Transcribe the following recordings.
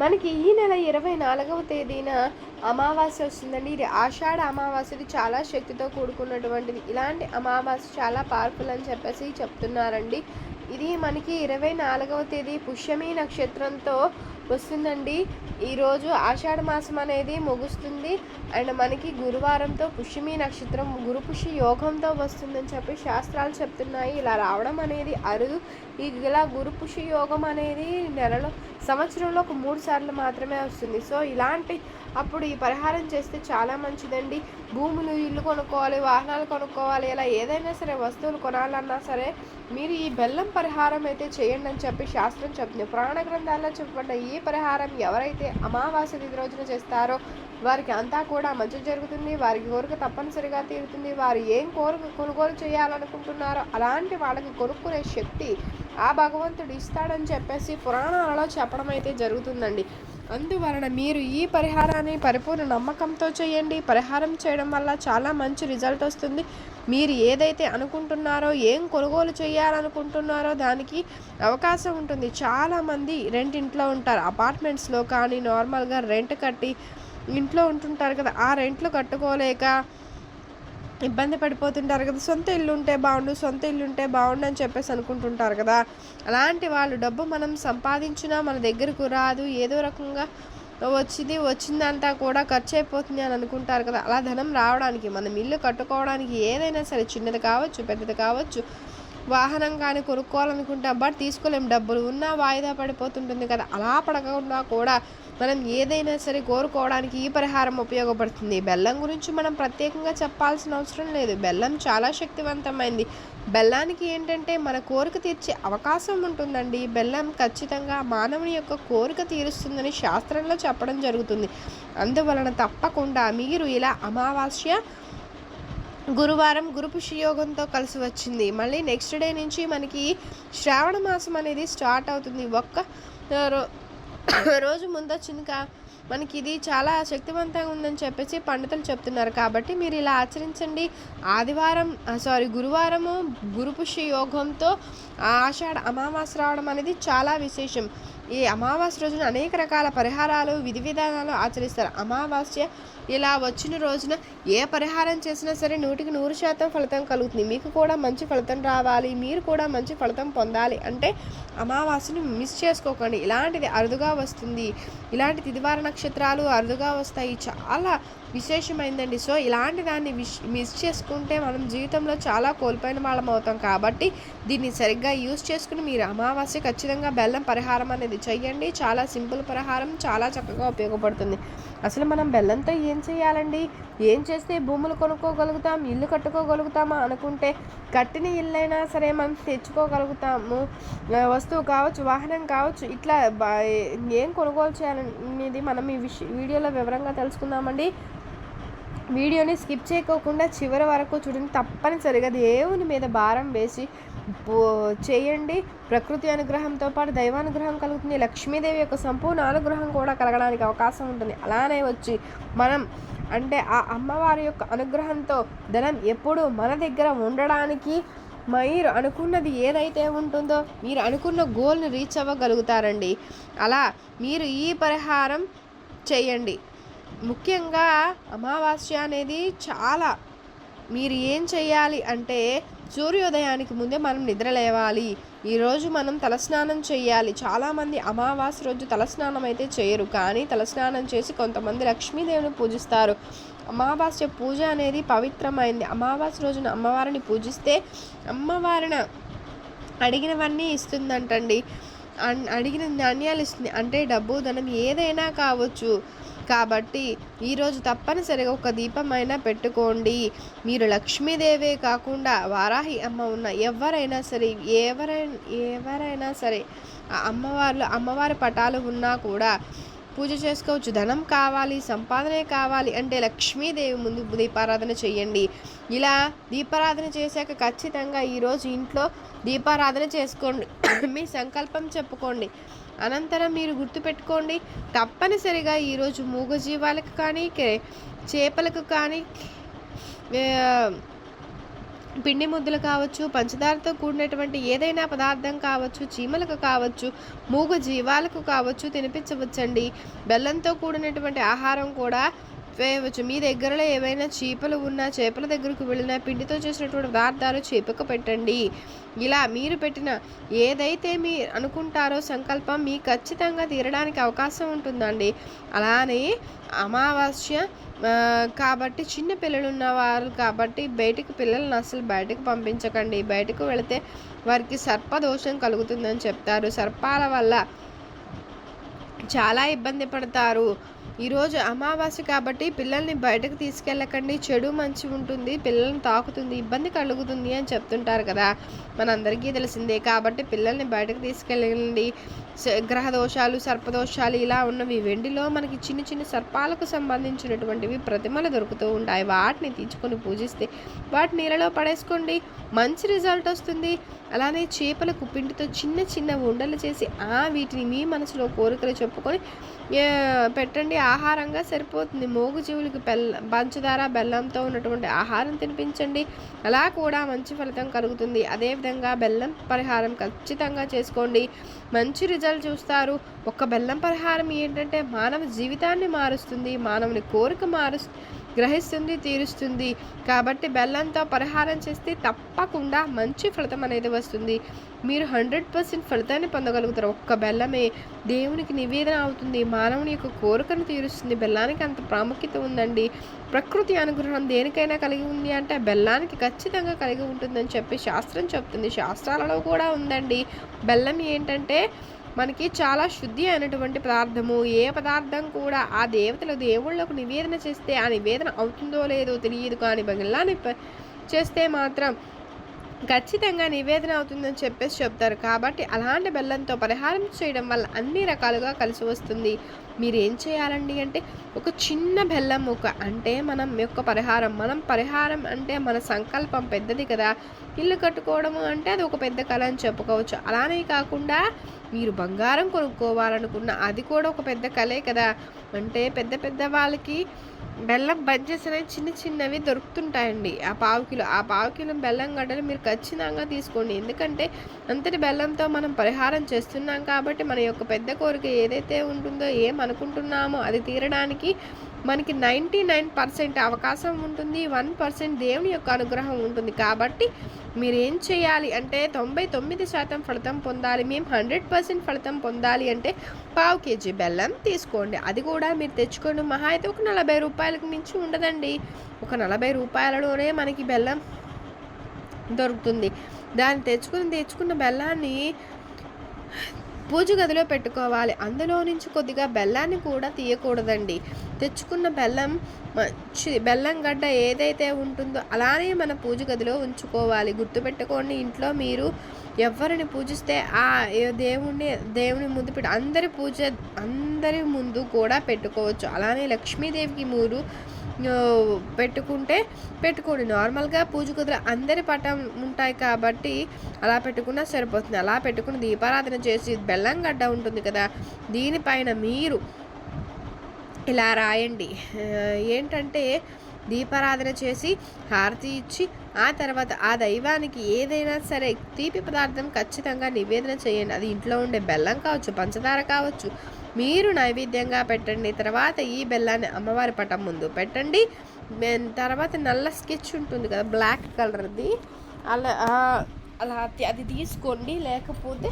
మనకి ఈ నెల ఇరవై నాలుగవ తేదీన అమావాస్య వస్తుందండి. ఇది ఆషాఢ అమావాస్య ఇది చాలా శక్తితో కూడుకున్నటువంటిది. ఇలాంటి అమావాస్య చాలా పవర్ఫుల్ అని చెప్పేసి చెప్తున్నారండి. ఇది మనకి ఇరవై నాలుగవ తేదీ పుష్యమి నక్షత్రంతో వస్తుందండి. ఈరోజు ఆషాఢ మాసం అనేది ముగుస్తుంది. అండ్ మనకి గురువారంతో పుష్యమి నక్షత్రం గురు పుష్య యోగంతో వస్తుందని చెప్పి శాస్త్రాలు చెప్తున్నాయి. ఇలా రావడం అనేది అరుదు. ఇలా గురు పుష్య యోగం అనేది నెలలో సంవత్సరంలో ఒక మూడు సార్లు మాత్రమే వస్తుంది. సో ఇలాంటి అప్పుడు ఈ పరిహారం చేస్తే చాలా మంచిదండి. భూములు ఇల్లు కొనుక్కోవాలి వాహనాలు కొనుక్కోవాలి ఇలా ఏదైనా సరే వస్తువులు కొనాలన్నా సరే మీరు ఈ బెల్లం పరిహారం అయితే చేయండి అని చెప్పి శాస్త్రం చెప్తుంది. పురాణ గ్రంథాల్లో చెప్పబడ్డ ఈ పరిహారం ఎవరైతే అమావాస్య తిథి రోజున చేస్తారో వారికి అంతా కూడా మంచి జరుగుతుంది. వారికి కోరిక తప్పనిసరిగా తీరుతుంది. వారు ఏం కోరిక కొనుగోలు చేయాలనుకుంటున్నారో అలాంటి వాళ్ళకి కొనుక్కునే శక్తి ఆ భగవంతుడు ఇస్తాడని చెప్పేసి పురాణాలలో చెప్పడం అయితే జరుగుతుందండి. అందువలన మీరు ఈ పరిహారాన్ని పరిపూర్ణ నమ్మకంతో చేయండి. పరిహారం చేయడం వల్ల చాలా మంచి రిజల్ట్ వస్తుంది. మీరు ఏదైతే అనుకుంటున్నారో ఏం కొనుగోలు చేయాలనుకుంటున్నారో దానికి అవకాశం ఉంటుంది. చాలామంది రెంట్ ఇంట్లో ఉంటారు. అపార్ట్మెంట్స్లో కానీ నార్మల్గా రెంట్ కట్టి ఇంట్లో ఉంటుంటారు కదా ఆ రెంట్లు కట్టుకోలేక ఇబ్బంది పడిపోతుంటారు కదా సొంత ఇల్లు ఉంటే బాగుండు సొంత ఇల్లు ఉంటే బాగుండు అని చెప్పేసి అనుకుంటుంటారు కదా. అలాంటి వాళ్ళు డబ్బు మనం సంపాదించినా మన దగ్గరకు రాదు ఏదో రకంగా వచ్చింది వచ్చిందంతా కూడా ఖర్చు అయిపోతుంది అని అనుకుంటారు కదా. అలా ధనం రావడానికి మనం ఇల్లు కట్టుకోవడానికి ఏదైనా సరే చిన్నది కావచ్చు పెద్దది కావచ్చు వాహనం కానీ కొనుక్కోవాలనుకుంటాం బట్ తీసుకోలేం డబ్బులు ఉన్నా వాయిదా పడిపోతుంటుంది కదా. అలా పడకుండా కూడా మనం ఏదైనా సరే కోరుకోవడానికి ఈ పరిహారం ఉపయోగపడుతుంది. బెల్లం గురించి మనం ప్రత్యేకంగా చెప్పాల్సిన అవసరం లేదు. బెల్లం చాలా శక్తివంతమైంది. బెల్లానికి ఏంటంటే మన కోరిక తీర్చే అవకాశం ఉంటుందండి. బెల్లం ఖచ్చితంగా మానవుని యొక్క కోరిక తీరుస్తుందని శాస్త్రంలో చెప్పడం జరుగుతుంది. అందువలన తప్పకుండా మీరు ఇలా అమావాస్య గురువారం గురు పుష్యయోగంతో కలిసి వచ్చింది. మళ్ళీ నెక్స్ట్ డే నుంచి మనకి శ్రావణ మాసం అనేది స్టార్ట్ అవుతుంది. ఒక్క రో రోజు ముందొచ్చింది కా మనకి ఇది చాలా శక్తివంతంగా ఉందని చెప్పేసి పండితులు చెప్తున్నారు. కాబట్టి మీరు ఇలా ఆచరించండి. ఆదివారం సారీ గురువారము గురు యోగంతో ఆషాఢ అమావాస్య రావడం అనేది చాలా విశేషం. ఈ అమావాస్య రోజున అనేక రకాల పరిహారాలు విధి విధానాలు ఆచరిస్తారు. అమావాస్య ఇలా వచ్చిన రోజున ఏ పరిహారం చేసినా సరే నూటికి నూరు శాతం ఫలితం కలుగుతుంది. మీకు కూడా మంచి ఫలితం రావాలి మీరు కూడా మంచి ఫలితం పొందాలి అంటే అమావాస్యను మిస్ చేసుకోకండి. ఇలాంటిది అరుదుగా వస్తుంది. ఇలాంటి తిదివార నక్షత్రాలు అరుదుగా వస్తాయి. చాలా విశేషమైందండి. సో ఇలాంటి దాన్ని మిస్ చేసుకుంటే మనం జీవితంలో చాలా కోల్పోయిన వాళ్ళం అవుతాం కాబట్టి దీన్ని సరిగ్గా యూస్ చేసుకుని మీరు అమావాస్య ఖచ్చితంగా బెల్లం పరిహారం అనేది చెయ్యండి. చాలా సింపుల్ పరిహారం చాలా చక్కగా ఉపయోగపడుతుంది. అసలు మనం బెల్లంతో ఏం చేయాలండి ఏం చేస్తే భూములు కొనుక్కోగలుగుతాం? ఇల్లు కట్టుకోగలుగుతామా అనుకుంటే కట్టిన ఇల్లైనా సరే మనం తెచ్చుకోగలుగుతాము. వస్తువు కావచ్చు వాహనం కావచ్చు ఇట్లా ఏం కొనుగోలు చేయాలనేది మనం ఈ విష వీడియోలో వివరంగా తెలుసుకుందామండి. వీడియోని స్కిప్ చేయకోకుండా చివరి వరకు చూడండి. తప్పనిసరిగా దేవుని మీద భారం వేసి పో- చేయండి. ప్రకృతి అనుగ్రహంతో పాటు దైవానుగ్రహం కలుగుతుంది. లక్ష్మీదేవి యొక్క సంపూర్ణ అనుగ్రహం కూడా కలగడానికి అవకాశం ఉంటుంది. అలానే వచ్చి మనం అంటే ఆ అమ్మవారి యొక్క అనుగ్రహంతో ధనం ఎప్పుడు మన దగ్గర ఉండడానికి మీరు అనుకున్నది ఏదైతే ఉంటుందో మీరు అనుకున్న గోల్ని రీచ్ అవ్వగలుగుతారండి. అలా మీరు ఈ పరిహారం చేయండి. ముఖ్యంగా అమావాస్య అనేది చాలా మీరు ఏం చేయాలి అంటే సూర్యోదయానికి ముందే మనం నిద్ర లేవాలి. ఈరోజు మనం తలస్నానం చేయాలి. చాలామంది అమావాస్య రోజు తలస్నానం అయితే చేయరు. కానీ తలస్నానం చేసి కొంతమంది లక్ష్మీదేవిని పూజిస్తారు. అమావాస్య పూజ అనేది పవిత్రమైంది. అమావాస్య రోజున అమ్మవారిని పూజిస్తే అమ్మవారిని అడిగినవన్నీ ఇస్తుందంటండి. అడిగిన ధాన్యాలు ఇస్తుంది. అంటే డబ్బు ధనం ఏదైనా కావచ్చు. కాబట్టి ఈరోజు తప్పనిసరిగా ఒక దీపమైనా పెట్టుకోండి. మీరు లక్ష్మీదేవే కాకుండా వారాహి అమ్మ ఉన్న ఎవరైనా సరే ఎవరైనా ఎవరైనా సరే అమ్మవార్లు అమ్మవారి పటాలు ఉన్నా కూడా పూజ చేసుకోవచ్చు. ధనం కావాలి సంపాదనే కావాలి అంటే లక్ష్మీదేవి ముందు దీపారాధన చేయండి. ఇలా దీపారాధన చేశాక ఖచ్చితంగా ఈరోజు ఇంట్లో దీపారాధన చేసుకోండి. మీ సంకల్పం చెప్పుకోండి. అనంతరం మీరు గుర్తుపెట్టుకోండి తప్పనిసరిగా ఈరోజు మూగజీవాలకు కానీ చేపలకు కానీ పిండి ముద్దలు కావచ్చు పంచదారతో కూడినటువంటి ఏదైనా పదార్థం కావచ్చు చీమలకు కావచ్చు మూగ జీవాలకు కావచ్చు తినిపించవచ్చండి. బెల్లంతో కూడినటువంటి ఆహారం కూడా వేయవచ్చు మీ దగ్గరలో ఏవైనా చీపలు ఉన్నా చేపల దగ్గరకు వెళ్ళిన పిండితో చేసినటువంటి పదార్థాలు చేపకు పెట్టండి. ఇలా మీరు పెట్టిన ఏదైతే మీ అనుకుంటారో సంకల్పం మీ ఖచ్చితంగా తీరడానికి అవకాశం ఉంటుందండి. అలానే అమావాస్య కాబట్టి చిన్న పిల్లలు ఉన్నవారు కాబట్టి బయటకు పిల్లల్ని అసలు బయటకు పంపించకండి. బయటకు వెళితే వారికి సర్పదోషం కలుగుతుందని చెప్తారు. సర్పాల వల్ల చాలా ఇబ్బంది పడతారు. ఈరోజు అమావాస్య కాబట్టి పిల్లల్ని బయటకు తీసుకెళ్ళకండి. చెడు మంచి ఉంటుంది పిల్లల్ని తాకుతుంది ఇబ్బంది కలుగుతుంది అని చెప్తుంటారు కదా. మనందరికీ తెలిసిందే కాబట్టి పిల్లల్ని బయటకు తీసుకెళ్ళండి. గ్రహ దోషాలు సర్పదోషాలు ఇలా ఉన్నవి వెండిలో మనకి చిన్న చిన్న సర్పాలకు సంబంధించినటువంటివి ప్రతిమలు దొరుకుతూ ఉంటాయి. వాటిని తీసుకొని పూజిస్తే వాటి నీళ్ళలో పడేసుకోండి. మంచి రిజల్ట్ వస్తుంది. అలానే చేపలకు పిండితో చిన్న చిన్న ఉండలు చేసి ఆ వీటిని మీ మనసులో కోరికలు చెప్పుకొని పెట్టండి. ఆహారంగా సరిపోతుంది. మోగు జీవులకు బెల్ల పంచదార బెల్లంతో ఉన్నటువంటి ఆహారం తినిపించండి. అలా కూడా మంచి ఫలితం కలుగుతుంది. అదేవిధంగా బెల్లం పరిహారం ఖచ్చితంగా చేసుకోండి. మంచి రిజల్ట్ చూస్తారు. ఒక్క బెల్లం పరిహారం ఏంటంటే మానవ జీవితాన్ని మారుస్తుంది. మానవుని కోరిక మారుస్తుంది గ్రహిస్తుంది తీరుస్తుంది. కాబట్టి బెల్లంతో పరిహారం చేస్తే తప్పకుండా మంచి ఫలితం అనేది వస్తుంది. మీరు హండ్రెడ్ పర్సెంట్ ఫలితాన్ని పొందగలుగుతారు. ఒక్క బెల్లమే దేవునికి నివేదన అవుతుంది. మానవుని యొక్క కోరికను తీరుస్తుంది. బెల్లానికి అంత ప్రాముఖ్యత ఉందండి. ప్రకృతి అనుగ్రహం దేనికైనా కలిగి ఉంది అంటే బెల్లానికి ఖచ్చితంగా కలిగి ఉంటుందని చెప్పి శాస్త్రం చెప్తుంది. శాస్త్రాలలో కూడా ఉందండి. బెల్లం ఏంటంటే మనకి చాలా శుద్ధి అయినటువంటి పదార్థము. ఏ పదార్థం కూడా ఆ దేవతలు దేవుళ్ళకు నివేదన చేస్తే ఆ నివేదన అవుతుందో లేదో తెలియదు కానీ బెల్లాన్ని చేస్తే మాత్రం ఖచ్చితంగా నివేదన అవుతుందని చెప్పేసి చెప్తారు. కాబట్టి అలాంటి బెల్లంతో పరిహారం చేయడం వల్ల అన్ని రకాలుగా కలిసి వస్తుంది. మీరు ఏం చేయాలండి అంటే ఒక చిన్న బెల్లం ముక్క అంటే మనం యొక్క పరిహారం మనం పరిహారం అంటే మన సంకల్పం పెద్దది కదా. ఇల్లు కట్టుకోవడము అంటే అది ఒక పెద్ద కళ అని చెప్పుకోవచ్చు. అలానే కాకుండా మీరు బంగారం కొనుక్కోవాలనుకున్న అది కూడా ఒక పెద్ద కళే కదా. అంటే పెద్ద పెద్ద వాళ్ళకి బెల్లం బంచెస్ అనేవి చిన్న చిన్నవి దొరుకుతుంటాయండి. ఆ పావు కిలో ఆ పావు కిలో బెల్లం గడ్డలు మీరు ఖచ్చితంగా తీసుకోండి. ఎందుకంటే అంతటి బెల్లంతో మనం పరిహారం చేస్తున్నాం కాబట్టి మన యొక్క పెద్ద కోరిక ఏదైతే ఉంటుందో ఏ అనుకుంటున్నామో అది తీరడానికి మనకి నైంటీ నైన్ పర్సెంట్ అవకాశం ఉంటుంది వన్ పర్సెంట్ దేవుని యొక్క అనుగ్రహం ఉంటుంది. కాబట్టి మీరు ఏం చేయాలి అంటే తొంభై తొమ్మిది శాతం ఫలితం పొందాలి మేము హండ్రెడ్ పర్సెంట్ ఫలితం పొందాలి అంటే పావు కేజీ బెల్లం తీసుకోండి. అది కూడా మీరు తెచ్చుకోండి. మహా అయితే ఒక నలభై రూపాయలకు మించి ఉండదండి. ఒక నలభై రూపాయలలోనే మనకి బెల్లం దొరుకుతుంది. దాన్ని తెచ్చుకుని తెచ్చుకున్న బెల్లాన్ని పూజ గదిలో పెట్టుకోవాలి. అందులో నుంచి కొద్దిగా బెల్లాన్ని కూడా తీయకూడదండి. తెచ్చుకున్న బెల్లం మంచి బెల్లం గడ్డ ఏదైతే ఉంటుందో అలానే మన పూజ గదిలో ఉంచుకోవాలి. గుర్తుపెట్టుకోండి ఇంట్లో మీరు ఎవరిని పూజిస్తే ఆ దేవుణ్ణి దేవుని ముందు పెట్టు అందరి పూజ అందరి ముందు కూడా పెట్టుకోవచ్చు. అలానే లక్ష్మీదేవికి మీరు పెట్టుకుంటే పెట్టుకోండి. నార్మల్గా పూజ కుదిర అందరి పటం ఉంటాయి కాబట్టి అలా పెట్టుకున్నా సరిపోతుంది. అలా పెట్టుకుని దీపారాధన చేసి బెల్లం గడ్డ ఉంటుంది కదా దీనిపైన మీరు ఇలా రాయండి. ఏంటంటే దీపారాధన చేసి హారతి ఇచ్చి ఆ తర్వాత ఆ దైవానికి ఏదైనా సరే తీపి పదార్థం ఖచ్చితంగా నివేదన చేయండి. అది ఇంట్లో ఉండే బెల్లం కావచ్చు పంచదార కావచ్చు మీరు నైవేద్యంగా పెట్టండి. తర్వాత ఈ బెల్లాన్ని అమ్మవారి పటం ముందు పెట్టండి. తర్వాత నల్ల స్కెచ్ ఉంటుంది కదా బ్లాక్ కలర్ది. అలా అలా అది- అది తీసుకోండి. లేకపోతే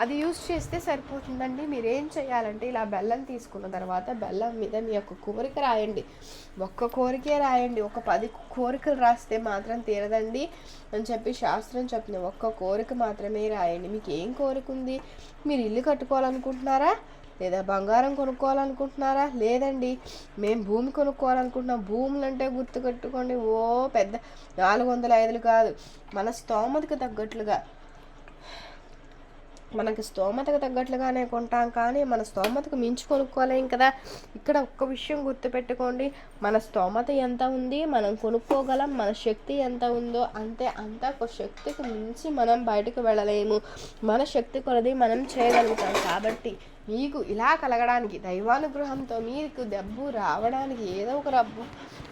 అది యూస్ చేస్తే సరిపోతుందండి. మీరు ఏం చేయాలంటే ఇలా బెల్లం తీసుకున్న తర్వాత బెల్లం మీద మీ యొక్క కోరిక రాయండి. ఒక్క కోరికే రాయండి. ఒక పది కోరికలు రాస్తే మాత్రం తీరదండి అని చెప్పి శాస్త్రం చెప్పిన ఒక్క కోరిక మాత్రమే రాయండి. మీకు ఏం కోరిక ఉంది? మీరు ఇల్లు కట్టుకోవాలనుకుంటున్నారా? లేదా బంగారం కొనుక్కోవాలనుకుంటున్నారా? లేదండి. మేము భూమి కొనుక్కోవాలనుకుంటున్నాం. భూములు అంటే గుర్తుకట్టుకోండి ఓ పెద్ద నాలుగు వందల ఐదులు కాదు. మన స్తోమతకు తగ్గట్లుగా మనకి స్తోమతకు తగ్గట్లుగానే కొంటాం కానీ మన స్తోమతకు మించి కొనుక్కోలేం కదా. ఇక్కడ ఒక్క విషయం గుర్తుపెట్టుకోండి. మన స్తోమత ఎంత ఉంది మనం కొనుక్కోగలం మన శక్తి ఎంత ఉందో అంతే అంత ఒక శక్తికి మించి మనం బయటకు వెళ్ళలేము. మన శక్తి కొలది మనం చేయగలుగుతాం కాబట్టి మీకు ఇలా కలగడానికి దైవానుగ్రహంతో మీకు డబ్బు రావడానికి ఏదో ఒక డబ్బు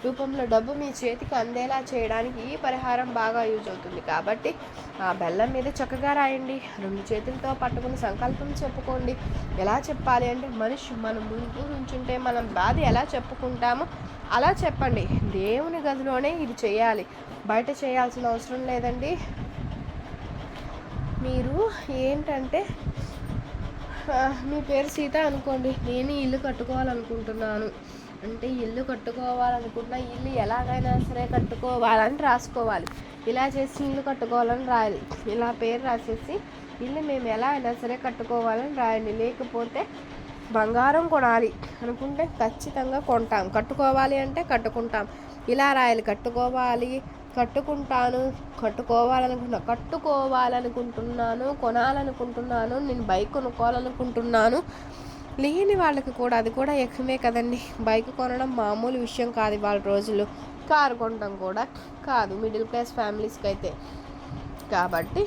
రూపంలో డబ్బు మీ చేతికి అందేలా చేయడానికి ఈ పరిహారం బాగా యూజ్ అవుతుంది. కాబట్టి ఆ బెల్లం మీద చక్కగా రాయండి. రెండు చేతులతో పట్టుకుని సంకల్పం చెప్పుకోండి. ఎలా చెప్పాలి అంటే మనిషి మనం ముందు నుంచుంటే మనం బాధ ఎలా చెప్పుకుంటామో అలా చెప్పండి. దేవుని గదిలోనే ఇది చేయాలి. బయట చేయాల్సిన అవసరం లేదండి. మీరు ఏంటంటే మీ పేరు సీత అనుకోండి. నేను ఇల్లు కట్టుకోవాలనుకుంటున్నాను. అంటే ఇల్లు కట్టుకోవాలనుకున్న ఇల్లు ఎలాగైనా సరే కట్టుకోవాలని రాసుకోవాలి. ఇలా చేసి ఇల్లు కట్టుకోవాలని రాయాలి. ఇలా పేరు రాసేసి ఇల్లు మేము ఎలా అయినా సరే కట్టుకోవాలని రాయండి లేకపోతే బంగారం కొనాలి అనుకుంటే ఖచ్చితంగా కొంటాం. కట్టుకోవాలి అంటే కట్టుకుంటాం. ఇలా రాయాలి. కట్టుకోవాలి కట్టుకుంటాను కట్టుకోవాలనుకుంటున్నా కట్టుకోవాలనుకుంటున్నాను కొనాలనుకుంటున్నాను నేను బైక్ కొనుక్కోవాలనుకుంటున్నాను. లేని వాళ్ళకి కూడా అది కూడా ఎక్కువే కదండి. బైక్ కొనడం మామూలు విషయం కాదు వాళ్ళ రోజుల్లో కారు కొనడం కూడా కాదు. మిడిల్ క్లాస్ ఫ్యామిలీస్కి అయితే కాబట్టి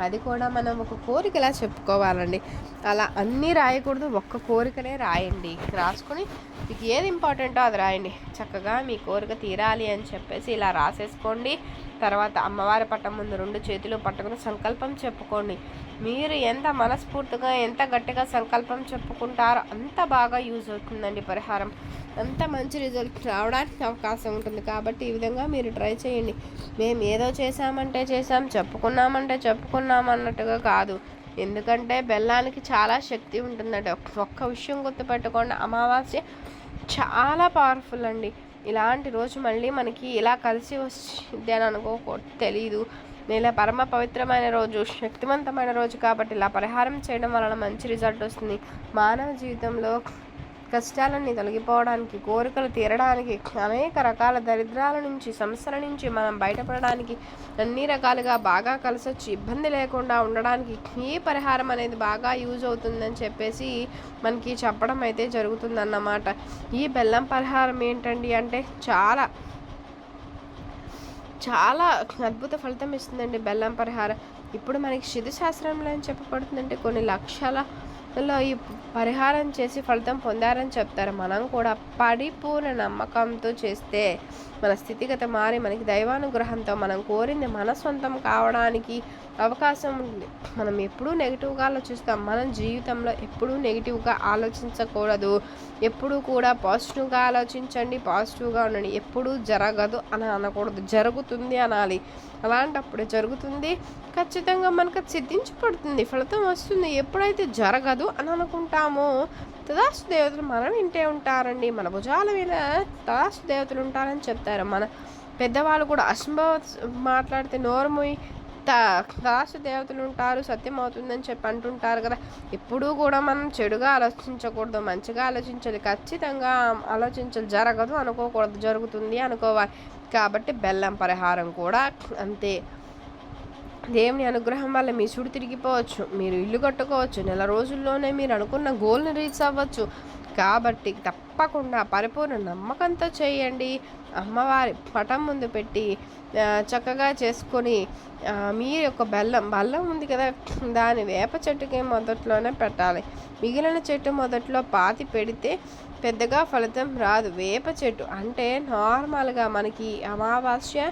అది కూడా మనం ఒక కోరికలా చెప్పుకోవాలండి. అలా అన్నీ రాయకూడదు ఒక్క కోరికనే రాయండి. రాసుకొని మీకు ఏది ఇంపార్టెంటో అది రాయండి. చక్కగా మీ కోరిక తీరాలి అని చెప్పేసి ఇలా రాసేసుకోండి. తర్వాత అమ్మవారి పట్టం ముందు రెండు చేతులు పట్టుకుని సంకల్పం చెప్పుకోండి. మీరు ఎంత మనస్ఫూర్తిగా ఎంత గట్టిగా సంకల్పం చెప్పుకుంటారో అంత బాగా యూజ్ అవుతుందండి పరిహారం. అంత మంచి రిజల్ట్ రావడానికి అవకాశం ఉంటుంది. కాబట్టి ఈ విధంగా మీరు ట్రై చేయండి. మేము ఏదో చేసామంటే చేసాం చెప్పుకున్నామంటే చెప్పుకున్నాం అన్నట్టుగా కాదు. ఎందుకంటే బెల్లానికి చాలా శక్తి ఉంటుందండి. ఒక్క ఒక్క విషయం గుర్తుపెట్టుకోండి. అమావాస్య చాలా పవర్ఫుల్ అండి. ఇలాంటి రోజు మళ్ళీ మనకి ఇలా కలిసి వచ్చింది అని అనుకో తెలీదు. ఇలా పరమ పవిత్రమైన రోజు శక్తివంతమైన రోజు కాబట్టి ఇలా పరిహారం చేయడం వలన మంచి రిజల్ట్ వస్తుంది. మానవ జీవితంలో కష్టాలన్నీ తొలగిపోవడానికి కోరికలు తీరడానికి అనేక రకాల దరిద్రాల నుంచి సమస్యల నుంచి మనం బయటపడడానికి అన్ని రకాలుగా బాగా కలిసి వచ్చి ఇబ్బంది లేకుండా ఉండడానికి ఈ పరిహారం అనేది బాగా యూజ్ అవుతుందని చెప్పేసి మనకి చెప్పడం అయితే జరుగుతుందన్నమాట. ఈ బెల్లం పరిహారం ఏంటండి అంటే చాలా చాలా అద్భుత ఫలితం ఇస్తుందండి బెల్లం పరిహారం. ఇప్పుడు మనకి శాస్త్రంలో ఏం చెప్పబడుతుందంటే కొన్ని లో ఈ పరిహారం చేసి ఫలితం పొందారని చెప్తారు. మనం కూడా పరిపూర్ణ నమ్మకంతో చేస్తే మన స్థితిగత మారి మనకి దైవానుగ్రహంతో మనం కోరింది మన సొంతం కావడానికి అవకాశం ఉంది. మనం ఎప్పుడూ నెగిటివ్గా ఆలోచిస్తాం. మన జీవితంలో ఎప్పుడూ నెగిటివ్గా ఆలోచించకూడదు. ఎప్పుడూ కూడా పాజిటివ్గా ఆలోచించండి పాజిటివ్గా ఉండండి. ఎప్పుడూ జరగదు అని అనకూడదు. జరుగుతుంది అనాలి. అలాంటప్పుడు జరుగుతుంది ఖచ్చితంగా మనకు అది సిద్ధించబడుతుంది ఫలితం వస్తుంది. ఎప్పుడైతే జరగదు అని అనుకుంటామో తదాస్తు దేవతలు మనం వింటే ఉంటారండి. మన భుజాల మీద తదాస్తు దేవతలు ఉంటారని చెప్తారు. మన పెద్దవాళ్ళు కూడా అసంభవ మాట్లాడితే నోరుమొయ్యి తదాస్తు దేవతలు ఉంటారు సత్యం అవుతుందని చెప్పి అంటుంటారు కదా. ఎప్పుడూ కూడా మనం చెడుగా ఆలోచించకూడదు మంచిగా ఆలోచించాలి. ఖచ్చితంగా ఆలోచించాలి జరగదు అనుకోకూడదు జరుగుతుంది అనుకోవాలి. కాబట్టి బెల్లం పరిహారం కూడా అంతే. దేవుని అనుగ్రహం వల్ల మీ సుడి తిరిగిపోవచ్చు మీరు ఇల్లు కట్టుకోవచ్చు నెల రోజుల్లోనే మీరు అనుకున్న గోల్ని రీచ్ అవ్వచ్చు. కాబట్టి తప్పకుండా పరిపూర్ణ నమ్మకంతో చేయండి. అమ్మవారి పటం ముందు పెట్టి చక్కగా చేసుకొని మీ యొక్క బెల్లం బెల్లం ఉంది కదా దాని వేప చెట్టుకి మొదట్లోనే పెట్టాలి. మిగిలిన చెట్టు మొదట్లో పాతి పెడితే పెద్దగా ఫలితం రాదు. వేప చెట్టు అంటే నార్మల్గా మనకి అమావాస్య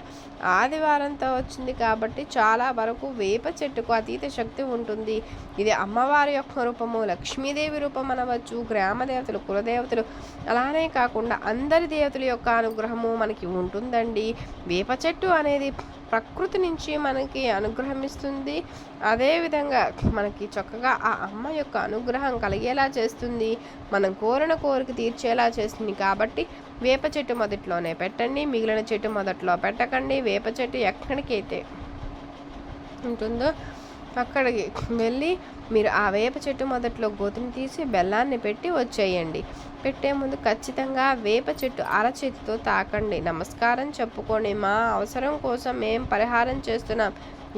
ఆదివారంతో వచ్చింది కాబట్టి చాలా వరకు వేప చెట్టుకు అతీత శక్తి ఉంటుంది. ఇది అమ్మవారి యొక్క రూపము లక్ష్మీదేవి రూపం అనవచ్చు గ్రామ దేవతలు కులదేవతలు అలానే కాకుండా అందరి దేవతల యొక్క అనుగ్రహము మనకి ఉంటుందండి. వేప చెట్టు అనేది ప్రకృతి నుంచి మనకి అనుగ్రహం ఇస్తుంది. అదేవిధంగా మనకి చక్కగా ఆ అమ్మ యొక్క అనుగ్రహం కలిగేలా చేస్తుంది. మనం కోరిన కోరిక తీర్చేలా చేస్తుంది. కాబట్టి వేప చెట్టు మొదట్లోనే పెట్టండి. మిగిలిన చెట్టు మొదట్లో పెట్టకండి. వేప చెట్టు ఎక్కడికైతే ఉంటుందో అక్కడికి వెళ్ళి మీరు ఆ వేప చెట్టు మొదట్లో గోతుని తీసి బెల్లాన్ని పెట్టి వచ్చేయండి. పెట్టే ముందు ఖచ్చితంగా వేప చెట్టు అరచేతితో తాకండి. నమస్కారం చెప్పుకోండి. మా అవసరం కోసం మేం పరిహారం చేస్తున్నాం.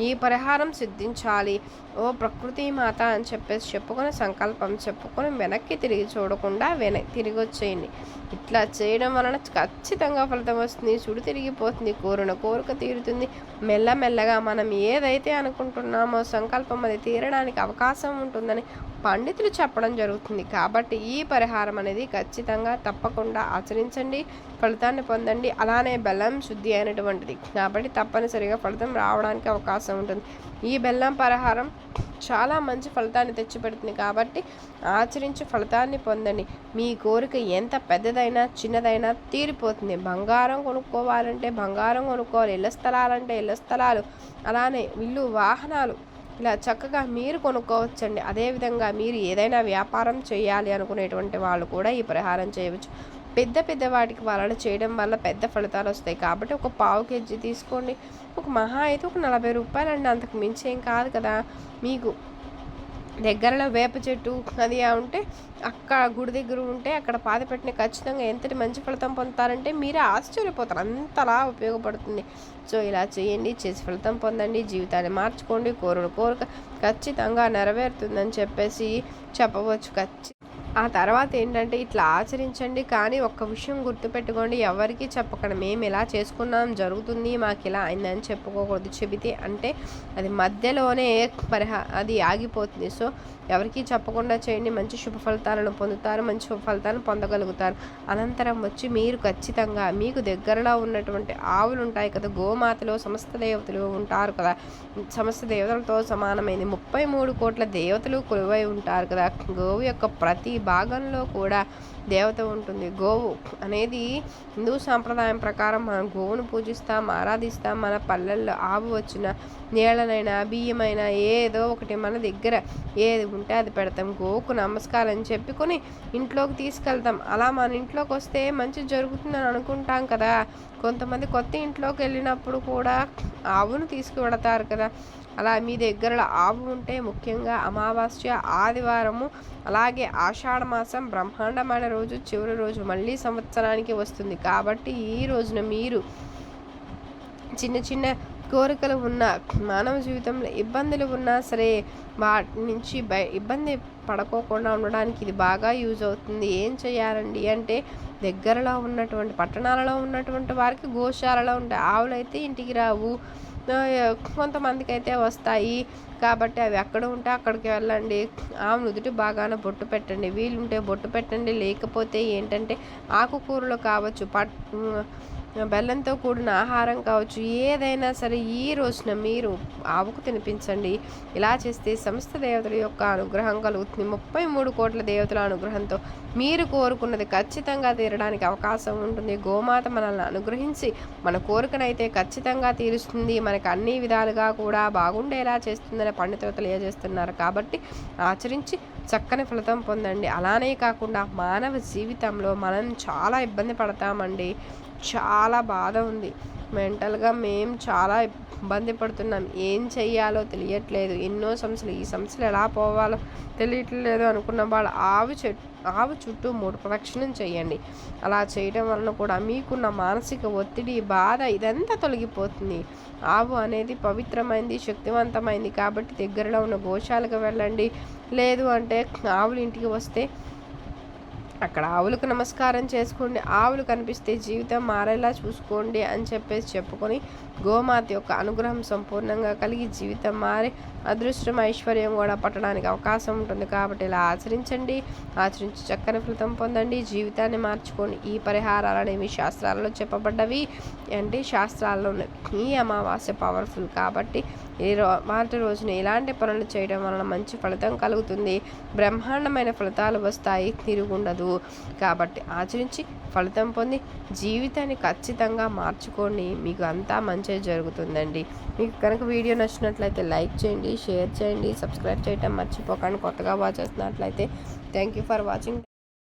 ఈ పరిహారం సిద్ధించాలి. ఓ ప్రకృతి మాత అని చెప్పేసి చెప్పుకొని సంకల్పం చెప్పుకొని వెనక్కి తిరిగి చూడకుండా వెన తిరిగి వచ్చేయండి ఇట్లా చేయడం వలన ఖచ్చితంగా ఫలితం వస్తుంది. చుడు తిరిగిపోతుంది. కోరిన కోరిక తీరుతుంది. మెల్లమెల్లగా మనం ఏదైతే అనుకుంటున్నామో సంకల్పం అది తీరడానికి అవకాశం ఉంటుందని పండితులు చెప్పడం జరుగుతుంది. కాబట్టి ఈ పరిహారం అనేది ఖచ్చితంగా తప్పకుండా ఆచరించండి ఫలితాన్ని పొందండి. అలానే బెల్లం శుద్ధి అయినటువంటిది. కాబట్టి తప్పనిసరిగా ఫలితం రావడానికి అవకాశం ఉంటుంది. ఈ బెల్లం పరిహారం చాలా మంచి ఫలితాన్ని తెచ్చిపెడుతుంది. కాబట్టి ఆచరించి ఫలితాన్ని పొందండి. మీ కోరిక ఎంత పెద్దదైనా చిన్నదైనా తీరిపోతుంది. బంగారం కొనుక్కోవాలంటే బంగారం కొనుక్కోవాలి. ఇళ్ళ స్థలాలంటే ఇళ్ళ స్థలాలు. అలానే ఇల్లు వాహనాలు ఇలా చక్కగా మీరు కొనుక్కోవచ్చండి. అదేవిధంగా మీరు ఏదైనా వ్యాపారం చేయాలి అనుకునేటువంటి వాళ్ళు కూడా ఈ పరిహారం చేయవచ్చు. పెద్ద పెద్ద వాటికి వలన చేయడం వల్ల పెద్ద ఫలితాలు వస్తాయి. కాబట్టి ఒక పావు కేజీ తీసుకోండి. ఒక మహా అయితే ఒక నలభై రూపాయలు అండి అంతకు మించి ఏం కాదు కదా. మీకు దగ్గరలో వేప చెట్టు అది ఉంటే అక్కడ గుడి దగ్గర ఉంటే అక్కడ పాత పెట్టిన ఖచ్చితంగా ఎంతటి మంచి ఫలితం పొందుతారంటే మీరే ఆశ్చర్యపోతారు. అంతలా ఉపయోగపడుతుంది. సో ఇలా చేయండి చేసి ఫలితం పొందండి జీవితాన్ని మార్చుకోండి కోరిన కోరిక ఖచ్చితంగా నెరవేరుతుందని చెప్పేసి చెప్పవచ్చు. ఖచ్చితంగా ఆ తర్వాత ఏంటంటే ఇట్లా ఆచరించండి కానీ ఒక్క విషయం గుర్తుపెట్టుకోండి ఎవరికి చెప్పకండి. మేము ఇలా చేసుకున్నాం జరుగుతుంది మాకు ఇలా అయిందని చెప్పుకోకూడదు చెబితే అంటే అది మధ్యలోనే పరిహా అది ఆగిపోతుంది. సో ఎవరికి చెప్పకుండా చేయండి. మంచి శుభ ఫలితాలను పొందుతారు మంచి శుభ ఫలితాలను పొందగలుగుతారు. అనంతరం వచ్చి మీరు ఖచ్చితంగా మీకు దగ్గరలో ఉన్నటువంటి ఆవులు ఉంటాయి కదా గోమాతలో సమస్త దేవతలు ఉంటారు కదా. సమస్త దేవతలతో సమానమైంది. ముప్పై మూడు కోట్ల దేవతలు కొలువై ఉంటారు కదా. గోవు యొక్క ప్రతి భాగంలో కూడా దేవత ఉంటుంది. గోవు అనేది హిందూ సాంప్రదాయం ప్రకారం మనం గోవును పూజిస్తాం ఆరాధిస్తాం. మన పల్లెల్లో ఆవు వచ్చిన నీళ్ళనైనా బియ్యమైనా ఏదో ఒకటి మన దగ్గర ఏది ఉంటే అది పెడతాం. గోవుకు నమస్కారం చెప్పుకొని ఇంట్లోకి తీసుకెళ్తాం. అలా మన ఇంట్లోకి వస్తే మంచి జరుగుతుందని అనుకుంటాం కదా. కొంతమంది కొత్త ఇంట్లోకి వెళ్ళినప్పుడు కూడా ఆవును తీసుకువెడతారు కదా. అలా మీ దగ్గర ఆవు ఉంటే ముఖ్యంగా అమావాస్య ఆదివారము అలాగే ఆషాఢ మాసం బ్రహ్మాండమైన రోజు చివరి రోజు మళ్ళీ సంవత్సరానికి వస్తుంది. కాబట్టి ఈ రోజున మీరు చిన్న చిన్న కోరికలు ఉన్న మానవ జీవితంలో ఇబ్బందులు ఉన్నా సరే వాటి నుంచి బయ ఇబ్బంది పడుకోకుండా ఉండడానికి ఇది బాగా యూజ్ అవుతుంది. ఏం చేయాలండి అంటే దగ్గరలో ఉన్నటువంటి పట్టణాలలో ఉన్నటువంటి వారికి గోశాలలో ఉంటాయి ఆవులు అయితే ఇంటికి రావు. కొంతమందికి అయితే వస్తాయి. కాబట్టి అవి ఎక్కడ ఉంటే అక్కడికి వెళ్ళండి. ఆ నుదుటి బాగాన బొట్టు పెట్టండి. వీలుంటే బొట్టు పెట్టండి. లేకపోతే ఏంటంటే ఆకుకూరలు కావచ్చు. పట్ బెల్లంతో కూడిన ఆహారం కావచ్చు ఏదైనా సరే ఈ రోజున మీరు ఆవుకు తినిపించండి. ఇలా చేస్తే సమస్త దేవతల యొక్క అనుగ్రహం కలుగుతుంది. ముప్పై మూడు కోట్ల దేవతల అనుగ్రహంతో మీరు కోరుకున్నది ఖచ్చితంగా తీరడానికి అవకాశం ఉంటుంది. గోమాత మనల్ని అనుగ్రహించి మన కోరికనైతే ఖచ్చితంగా తీరుస్తుంది. మనకు అన్ని విధాలుగా కూడా బాగుండేలా చేస్తుందని పండితులు తెలియజేస్తున్నారు. కాబట్టి ఆచరించి చక్కని ఫలితం పొందండి. అలానే కాకుండా మానవ జీవితంలో మనం చాలా ఇబ్బంది పడతామండి. చాలా బాధ ఉంది. మెంటల్గా మేము చాలా ఇబ్బంది పడుతున్నాం. ఏం చెయ్యాలో తెలియట్లేదు. ఎన్నో సమస్యలు ఈ సమస్యలు ఎలా పోవాలో తెలియట్లేదు అనుకున్న వాళ్ళు ఆవు చెట్టు ఆవు చుట్టూ మూడు ప్రదక్షిణం చేయండి. అలా చేయడం వలన కూడా మీకున్న మానసిక ఒత్తిడి బాధ ఇదంతా తొలగిపోతుంది. ఆవు అనేది పవిత్రమైంది శక్తివంతమైంది కాబట్టి దగ్గరలో ఉన్న గోశాలకు వెళ్ళండి. లేదు అంటే ఆవులు ఇంటికి వస్తే అక్కడ ఆవులకు నమస్కారం చేసుకోండి. ఆవులు కనిపిస్తే జీవితం మారేలా చూసుకోండి అని చెప్పేసి చెప్పుకొని గోమాత యొక్క అనుగ్రహం సంపూర్ణంగా కలిగి జీవితం మారి అదృష్టం ఐశ్వర్యం కూడా పట్టడానికి అవకాశం ఉంటుంది కాబట్టి ఇలా ఆచరించండి. ఆచరించి చక్కని ఫలితం పొందండి. జీవితాన్ని మార్చుకోండి. ఈ పరిహారాలు అనేవి శాస్త్రాలలో చెప్పబడ్డవి. అంటే శాస్త్రాల్లో ఈ అమావాస్య పవర్ఫుల్ కాబట్టి ఈ రో వాటి రోజున ఇలాంటి పనులు చేయడం వలన మంచి ఫలితం కలుగుతుంది. బ్రహ్మాండమైన ఫలితాలు వస్తాయి. తిరుగుండదు. కాబట్టి ఆచరించి ఫలితం పొంది జీవితాన్ని ఖచ్చితంగా మార్చుకోండి. మీకు అంతా మంచి జరుగుతుందండి. మీకు కనుక వీడియో నచ్చినట్లయితే లైక్ చేయండి షేర్ చేయండి సబ్స్క్రైబ్ చేయటం మర్చిపోకండి. కొత్తగా వాచ్ చేస్తున్నట్లయితే థ్యాంక్ యూ ఫర్ వాచింగ్